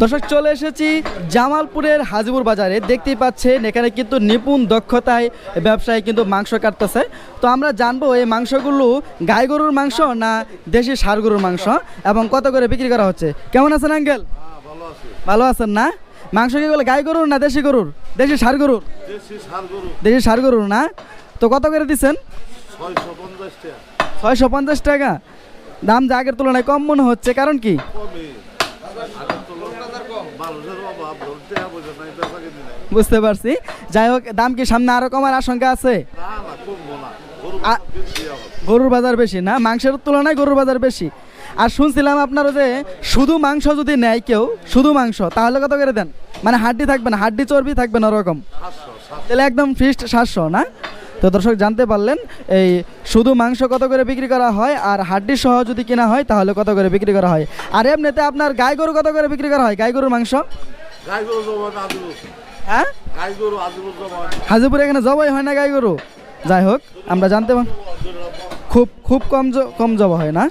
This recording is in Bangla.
দর্শক চলে এসেছি জামালপুরের হাজিপুর বাজারে। দেখতেই পাচ্ছেন এখানে কিন্তু নিপুণ দক্ষতায় ব্যবসায়ী কিন্তু মাংস কাটতেছে। তো আমরা জানব এই মাংসগুলো গাই গরুর মাংস না দেশি সার গরুর মাংস? এবং কত করে বিক্রি করা হচ্ছে? কেমন আছেন আঙ্কেল? ভালো আছেন না? মাংস কি বলে গাই গরুর না দেশি গরুর? দেশি ষাড় গরুর? দেশি সার গরুর। না? তো কত করে দিচ্ছেন? ছয়শো পঞ্চাশ টাকা। দাম যা আগের তুলনায় কম মনে হচ্ছে কারণ কি? বুঝতে পারছি। যাই হোক দাম কি সামনে আরও কমার আশঙ্কা আছে? গরুর বাজার বেশি না? মাংসের তুলনায় গরুর বাজার বেশি। আর শুনছিলাম আপনারা যে শুধু মাংস যদি নেয় কেউ শুধু মাংস তাহলে কত করে দেন? মানে হাড্ডি থাকবে না হাড্ডি চর্বি থাকবে না ওরকম? তাহলে একদম ফিস্ট সাতশো না? তো দর্শক জানতে পারলেন এই শুধু মাংস কত করে বিক্রি করা হয় আর হাড্ডি সহ যদি কেনা হয় তাহলে কত করে বিক্রি করা হয়? আর এমনিতে আপনার গাই গরু কত করে বিক্রি করা হয়? গাই গরুর মাংস? হ্যাঁ? হাজিপুরে এখানে জবাই হয় না গাই গরু? যাই হোক আমরা জানতে পার খুব খুব কম কম জবা হয় না।